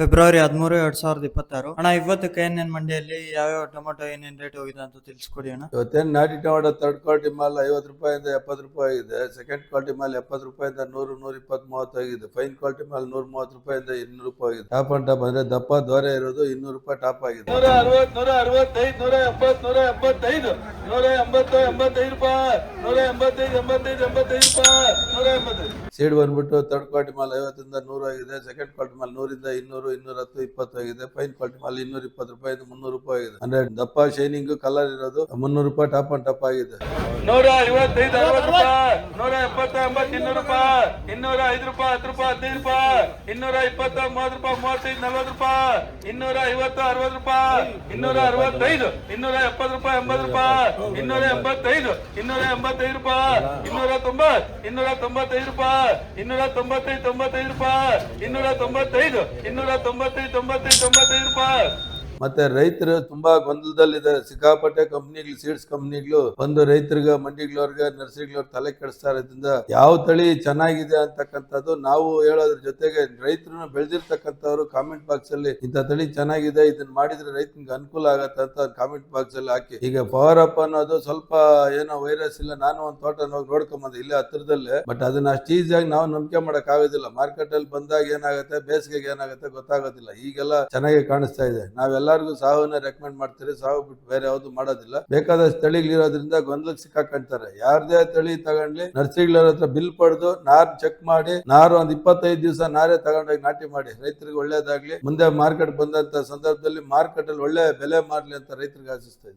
February ಹದಿಮೂರು ಎರಡ್ ಸಾವಿರದ ಇಪ್ಪತ್ತಾರು. ಅಣ್ಣ ಇವತ್ತು ಕೆ ಎನ್ ಎನ್ ಮಂಡಿಯಲ್ಲಿ ಯಾವ್ಯಾವ ಟೊಮೊಟೊ ಏನೇನ್ ರೇಟ್ ಹೋಗಿದೆ ಅಂತ ತಿಳಿಸ್ಕೊಡಿ ಅಣ್ಣ. ಇವತ್ತೇನು ನಾಟಿ ಟೊಮೆಟೊ ತರ್ಡ್ ಕ್ವಾಲಿಟಿ ಮಾಲ್ ಐವತ್ತು ರೂಪಾಯಿಂದ ಎಪ್ಪತ್ತು ರೂಪಾಯಿ ಆಗಿದೆ ಸೆಕೆಂಡ್ ಕ್ವಾಲಿಟಿ ಮಾಲ್ ಎಪ್ಪತ್ತು ರೂಪಾಯಿಂದ ನೂರು ನೂರ ಇಪ್ಪತ್ತು ಮೂವತ್ತು ಆಗಿದೆ. ಫೈನ್ ಕ್ವಾಲಿಟಿ ಮಾಲ್ ನೂರ ಮೂವತ್ತು ರೂಪಾಯಿಂದ ಇನ್ನೂರು ರೂಪಾಯಿ ಆಗಿದೆ. ಟಾಪ್ ಅಂಡ್ ಟಾಪ್ ಅಂದ್ರೆ ದಪ್ಪ ದೋರೆ ಇರೋದು ಇನ್ನೂರು ರೂಪಾಯಿ ಟಾಪ್ ಆಗಿದೆ. ನೂರ ಅರವತ್ತು ನೂರ ಅರವತ್ತೈದು ನೂರ ಎಪ್ಪತ್ತು ನೂರ ಎಪ್ಪತ್ತೈದು ನೂರ ಎಂಬತ್ತು ಎಂಬತ್ತೈದು ರೂಪಾಯಿ ನೂರ ಎಂಬತ್ತೈದು ಎಂಬತ್ತೈದು ಎಂಬತ್ತೈದು ರೂಪಾಯಿ ನೂರ ಎಂಬತ್ತೈದು. ಸೀಡ್ ಬಂದ್ಬಿಟ್ಟು ತರ್ಡ್ ಕ್ವಾಲಿಟಿ ಮಾಲ್ ಐವತ್ತರಿಂದ ನೂರು ಆಗಿದೆ. ಸೆಕೆಂಡ್ ಕ್ವಾಲಿಟಿ ಮಾಲ್ ನೂರಿಂದ ಇನ್ನೂರು ಇನ್ನೂರ ಹತ್ತು ಇಪ್ಪತ್ತು ಆಗಿದೆ. ಫೈನ್ ಕ್ವಾಲಿಟಿ ಮಾಲ್ ಇನ್ನೂರ ಇಪ್ಪತ್ತು ರೂಪಾಯಿ ಮುನ್ನೂರು ರೂಪಾಯಿ ಆಗಿದೆ. ಅಂದ್ರೆ ದಪ್ಪ, ಶೈನಿಂಗ್, ಕಲರ್ ಇರೋದು ಮುನ್ನೂರು ರೂಪಾಯಿ, ಟಾಪ್ ಅಂಡ್ ಟಾಪ್ ಆಗಿದೆ. ನೂರ ಐವತ್ತೈದು, ಅರವತ್ತು ರೂಪಾಯಿ, ನೂರ ಎಪ್ಪತ್ತ ಎಂಬತ್ತು ಇನ್ನೂರು ರೂಪಾಯಿ, ಇನ್ನೂರ ಐದು ರೂಪಾಯಿ, ಹತ್ತು ರೂಪಾಯಿ, ಹದಿನೈದು ರೂಪಾಯಿ, ಇನ್ನೂರ ಇಪ್ಪತ್ತ ಮೂವತ್ತು ರೂಪಾಯಿ, ಮೂವತ್ತೈದು, ನಲ್ವತ್ತು ರೂಪಾಯಿ, ಇನ್ನೂರ ಐವತ್ತು, ಅರವತ್ತು ರೂಪಾಯಿ, ಇನ್ನೂರ ಅರವತ್ತೈದು, ಇನ್ನೂರ ಎಪ್ಪತ್ತು ರೂಪಾಯಿ, ಎಂಬತ್ತು ರೂಪಾಯಿ, ಇನ್ನೂರ ಎಂಬತ್ತೈದು ಇನ್ನೂರ ಎಂಬತ್ತೈದು ರೂಪಾಯಿ, ಇನ್ನೂರ ತೊಂಬತ್ತು, ಇನ್ನೂರ ತೊಂಬತ್ತೈದು ರೂಪಾಯಿ, ಇನ್ನೂರ ತೊಂಬತ್ತೈದು ತೊಂಬತ್ತೈದು ರೂಪಾಯಿ, ಇನ್ನೂರ ತೊಂಬತ್ತೈದು, ಇನ್ನೂರ ತೊಂಬತ್ತೈದು ತೊಂಬತ್ತೈದು ತೊಂಬತ್ತೈದು ರೂಪಾಯಿ. ಮತ್ತೆ ರೈತರು ತುಂಬಾ ಗೊಂದಲದಲ್ಲಿದ್ದಾರೆ. ಸಿಕ್ಕಾಪಟ್ಟೆ ಕಂಪ್ನಿಗಳು ಸೀಡ್ಸ್ ಕಂಪ್ನಿಗಳು ಒಂದು ರೈತರಿಗೆ, ಮಂಡಿಗಳವ್ರಿಗೆ ನರ್ಸರಿಗಳವ್ರಿಗೆ ತಲೆ ಕೆಡಿಸ್ತಾ ಇರೋದ್ರಿಂದ ಯಾವ ತಳಿ ಚೆನ್ನಾಗಿದೆ ಅಂತಕ್ಕಂಥದ್ದು ನಾವು ಹೇಳೋದ್ರ ಜೊತೆಗೆ ರೈತರನ್ನು ಬೆಳೆದಿರ್ತಕ್ಕಂಥವ್ರು ಕಾಮೆಂಟ್ ಬಾಕ್ಸ್ ಅಲ್ಲಿ ಇಂಥ ತಳಿ ಚೆನ್ನಾಗಿದೆ, ಇದನ್ನ ಮಾಡಿದ್ರೆ ರೈತನಿಗೆ ಅನುಕೂಲ ಆಗತ್ತೆ ಅಂತ ಕಾಮೆಂಟ್ ಬಾಕ್ಸ್ ಅಲ್ಲಿ ಹಾಕಿ. ಈಗ ಪವರ್ ಅಪ್ ಅನ್ನೋದು ಸ್ವಲ್ಪ ಏನೋ ವೈರಸ್ ಇಲ್ಲ, ನಾನು ಒಂದು ತೋಟ ಹೋಗಿ ನೋಡ್ಕೊಂಬಂದೆ ಇಲ್ಲೇ ಹತ್ರದಲ್ಲೇ ಬಟ್ ಅದನ್ನ ಅಷ್ಟು ಈಸಿಯಾಗಿ ನಾವು ನಂಬಿಕೆ ಮಾಡಕ್ ಆಗೋದಿಲ್ಲ. ಮಾರ್ಕೆಟ್ ಅಲ್ಲಿ ಬಂದಾಗ ಏನಾಗುತ್ತೆ, ಬೇಸಿಗೆಗೆ ಏನಾಗುತ್ತೆ ಗೊತ್ತಾಗೋದಿಲ್ಲ. ಈಗೆಲ್ಲ ಚೆನ್ನಾಗಿ ಕಾಣಿಸ್ತಾ ಇದೆ. ನಾವೆಲ್ಲರಿಗೂ ಸಾವನ್ನ ರೆಕಮೆಂಡ್ ಮಾಡ್ತಾರೆ ಸಾವು ಬಿಟ್ಟು ಬೇರೆ ಯಾವ್ದು ಮಾಡೋದಿಲ್ಲ. ಬೇಕಾದಷ್ಟು ತಳಿಗಳಿರೋದ್ರಿಂದ ಗೊಂದಲಕ್ಕೆ ಸಿಕ್ಕಾಕೊಂತಾರೆ. ಯಾರದೇ ತಳಿ ತಗೊಂಡ್ಲಿ ನರ್ಸರಿಗಳ ಹತ್ರ ಬಿಲ್ ಪಡೆದು ನಾರ್ ಚೆಕ್ ಮಾಡಿ, ನಾರು ಒಂದ್ ಇಪ್ಪತ್ತೈದು ದಿವಸ ನಾರೇ ತಗೊಂಡೋಗಿ ನಾಟಿ ಮಾಡಿ. ರೈತರಿಗೆ ಒಳ್ಳೇದಾಗ್ಲಿ. ಮುಂದೆ ಮಾರ್ಕೆಟ್ ಬಂದಂತ ಸಂದರ್ಭದಲ್ಲಿ ಮಾರ್ಕೆಟ್ ಅಲ್ಲಿ ಒಳ್ಳೆ ಬೆಲೆ ಮಾಡ್ಲಿ ಅಂತ ರೈತರಿಗೆ ಆಶಿಸ್ತಾ